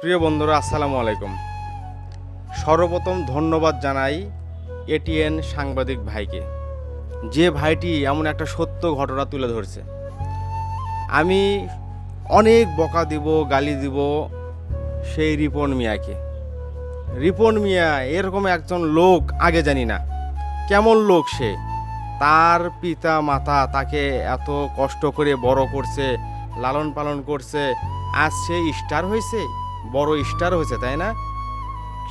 প্রিয় বন্ধুরা, আসসালামু আলাইকুম। সর্বপ্রথম ধন্যবাদ জানাই এটিএন সাংবাদিক ভাইকে। যে ভাইটি এমন একটা সত্য ঘটনা তুলে ধরছে। আমি অনেক বকা দিব, গালি দিব সেই রিপন মিয়াকে। রিপন মিয়া এরকম একজন লোক আগে জানি না। কেমন লোক সে? তার পিতা মাতা তাকে এত কষ্ট করে বড় করছে, লালন পালন করছে, আজ সে স্টার হয়েছে? বড় স্টার হয়েছে, তাই না?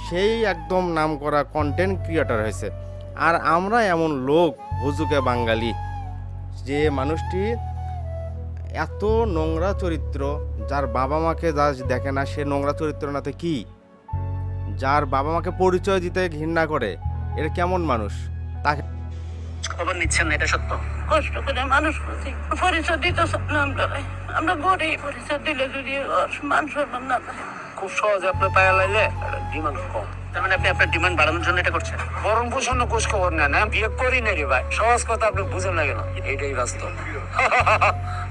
সেই একদম নাম করা কন্টেন্ট ক্রিয়েটার হয়েছে। আর আমরা এমন লোক, হুজুকে বাঙালি, যে মানুষটি এত নোংরা চরিত্র, যার বাবা মাকে যা দেখে না, সে নোংরা চরিত্র নাতে কি? যার বাবা মাকে পরিচয় দিতে ঘৃণা করে, এর কেমন মানুষ? তাকে খবর নিচ্ছেন না এটা সত্য। কষ্ট করে মানুষ করছি পরিচয় দিতে আমরা আমরা গরিব পরিচয় দিলে যদি মান সম্মান না খুব সহজে আপনার পায়া লাইলে ডিমান্ড কম। তার মানে আপনি আপনার ডিমান্ড বাড়ানোর জন্য এটা করছেন? বরং পোষণ খোঁজ খবর নেন হ্যাঁ? বিয়ে করি না রে ভাই। সহজ কথা আপনি বুঝেন না কেন? এটাই বাস্তব।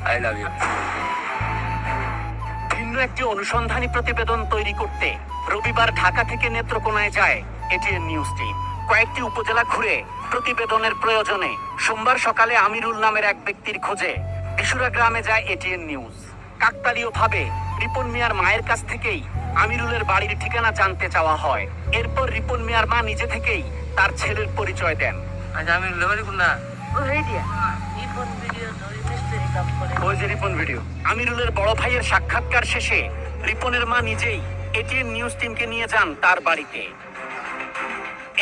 আই লাভ ইউ ভিন্ন একটি অনুসন্ধানী প্রতিবেদন তৈরি করতে রবিবার ঢাকা থেকে নেত্রকোনায় যায় এটিএন নিউজ টিম কয়েকটি উপজেলা ঘুরে প্রতিবেদনের প্রয়োজনে সোমবার সকালে আমিরুল নামের এক ব্যক্তির খোঁজে বিশুরা গ্রামে যায় এটিএন নিউজ। কাকতালীয় ভাবে রিপন মিয়ার মায়ের কাছ থেকেই আমিরুলের বাড়ির ঠিকানা জানতে চাওয়া হয়। এরপর রিপন মিয়ার মা নিজে থেকেই তার ছেলের পরিচয় দেন। আচ্ছা ওই যে রিপন ভিডিও। আমিরুলের বড় ভাইয়ের সাক্ষাৎকার শেষে রিপনের মা নিজেই এটিএন নিউজ টিমকে নিয়ে যান তার বাড়িতে।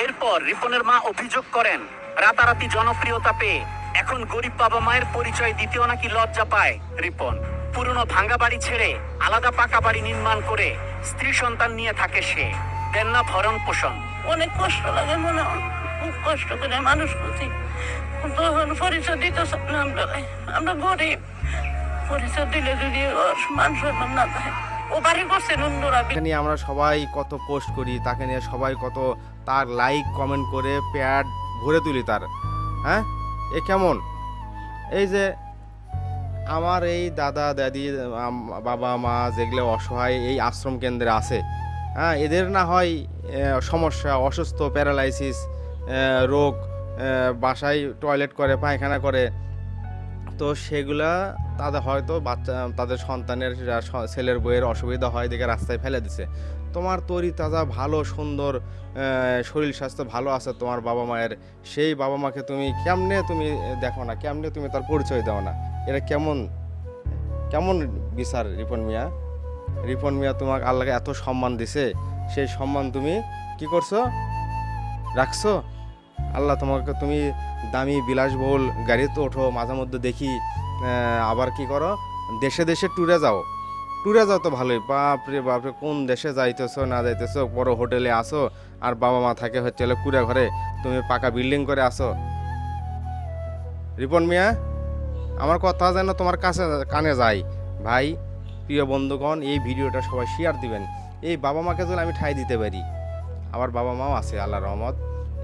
এরপর রিপনের মা অভিযোগ করেন, রাতারাতি জনপ্রিয়তা পেয়ে। এখন গরিব বাবা মায়ের পরিচয় দিতেও নাকি লজ্জা পায় রিপন। পুরনো ভাঙ্গা বাড়ি ছেড়ে আলাদা পাকা বাড়ি নির্মাণ করে স্ত্রী সন্তান নিয়ে থাকে সে। দেন না ভরণ পোষণ। অনেক কষ্ট লাগে মনে খুব কষ্ট করে মানুষ করছি তখন পরিচয় দিতে আমরা গরিব। পরিচয় দিলে যদি ওর মান সম্মান না পায়। নিয়ে আমরা সবাই কত পোস্ট করি, তাকে নিয়ে সবাই কত তার লাইক কমেন্ট করে প্যাড ভরে তুলি তার। হ্যাঁ? এ কেমন? এই যে আমার এই দাদা, দাদি বাবা, মা যেগুলো অসহায় এই আশ্রম কেন্দ্রে আছে হ্যাঁ এদের না হয় সমস্যা, অসুস্থ প্যারালাইসিস রোগ বাসায় টয়লেট করে, পায়খানা করে। তো সেগুলা তাদের হয়তো বাচ্চা, তাদের সন্তানের ছেলের বইয়ের অসুবিধা হয় দেখে রাস্তায় ফেলে দিছে। তোমার তরি তাজা, ভালো, সুন্দর শরীর স্বাস্থ্য ভালো আছে তোমার বাবা মায়ের, সেই বাবা মাকে তুমি কেমনে তুমি দেখো না, কেমনে তুমি তার পরিচয় দাও না? এটা কেমন কেমন বিচার রিপন মিয়া? রিপন মিয়া তোমাকে আল্লাহকে এত সম্মান দিছে, সেই সম্মান তুমি কি করছ? রাখছো? আল্লাহ তোমাকে, তুমি দামি বিলাসবহুল গাড়িতে ওঠো, মাঝে মধ্যে দেখি আবার কি করো? দেশে দেশে ট্যুরে যাও। ট্যুরে যাও তো ভালোই। বাপরে বাপরে কোন দেশে যাইতেছো, না যাইতেছো? বড় হোটেলে আসো, আর বাবা মা থাকে হচ্ছে হলো কুড়ে ঘরে। তুমি পাকা বিল্ডিং করে আসো। রিপন মিয়া, আমার কথা যেন তোমার কাছে, কানে যায়। ভাই, প্রিয় বন্ধুগণ, এই ভিডিওটা সবাই শেয়ার দিবেন। এই বাবা মাকে যদি আমি ঠাই দিতে পারি, আমার বাবা মাও আছে আল্লাহ রহমত।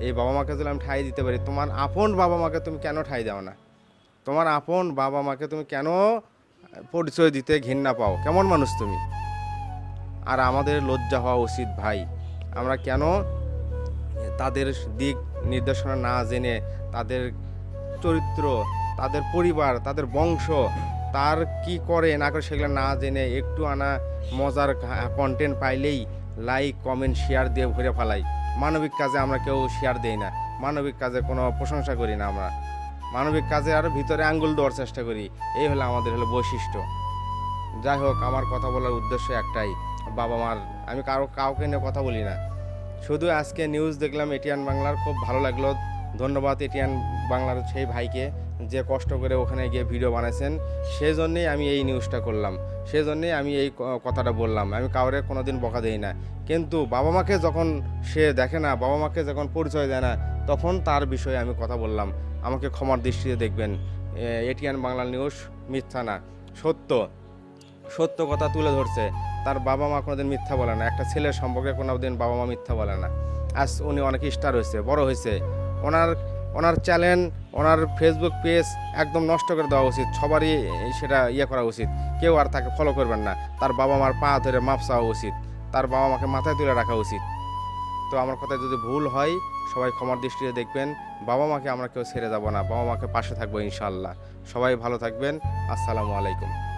এই বাবা মাকে যদি আমি ঠাই দিতে পারি, তোমার আপন বাবা মাকে তুমি কেন ঠাই দাও না? তোমার আপন বাবা মাকে তুমি কেন পরিচয় দিতে ঘৃণা পাও? কেমন মানুষ তুমি? আর আমাদের লজ্জা হওয়া উচিত ভাই। আমরা কেন তাদের দিক নির্দেশনা না জেনে তাদের চরিত্র, তাদের পরিবার, তাদের বংশ, তার কি করে না করে সেগুলো না জেনে একটু আনা মজার কন্টেন্ট পাইলেই লাইক কমেন্ট শেয়ার দিয়ে ভরে ফেলাই। মানবিক কাজে আমরা কেউ শেয়ার দেই না। মানবিক কাজে কোনো প্রশংসা করি না আমরা। মানবিক কাজে আরও ভিতরে আঙ্গুল দেওয়ার চেষ্টা করি। এই হলো আমাদের হলো বৈশিষ্ট্য। যাই হোক, আমার কথা বলার উদ্দেশ্য একটাই। বাবা মার, আমি কারও, কাউকে নিয়ে কথা বলি না। শুধু আজকে নিউজ দেখলাম এটিয়ান বাংলার, খুব ভালো লাগল। ধন্যবাদ এটিয়ান বাংলার সেই ভাইকে। যে কষ্ট করে ওখানে গিয়ে ভিডিও বানাইছেন সেই জন্যেই আমি এই নিউজটা করলাম। সেই জন্যেই আমি এই কথাটা বললাম। আমি কাউরে কোনো দিন বকা দিই না। কিন্তু বাবা মাকে যখন সে দেখে না, বাবা মাকে যখন পরিচয় দেয় না, তখন তার বিষয়ে আমি কথা বললাম। আমাকে ক্ষমার দৃষ্টিতে দেখবেন। এটিএন বাংলা নিউজ মিথ্যা না। সত্য। সত্য কথা তুলে ধরছে। তার বাবা মা কোনোদিন মিথ্যা বলে না। একটা ছেলের সম্পর্কে কোনোদিন বাবা মা মিথ্যা বলে না। আজ উনি অনেক স্টার হয়েছে, বড় হয়েছে। ওনার ওনার চ্যানেল, ওনার ফেসবুক পেজ একদম নষ্ট করে দেওয়া উচিত। সবারই সেটা ইয়ে করা উচিত। কেউ আর তাকে ফলো করবেন না। তার বাবা মার পা ধরে মাপ চাওয়া উচিত। তার বাবা মাকে মাথায় তুলে রাখা উচিত। তো আমার কথায় যদি ভুল হয়, সবাই ক্ষমার দৃষ্টিতে দেখবেন। বাবা মাকে আমরা কেউ ছেড়ে যাব না। বাবা মাকে পাশে থাকব ইনশাল্লাহ সবাই ভালো থাকবেন। আসসালামু আলাইকুম।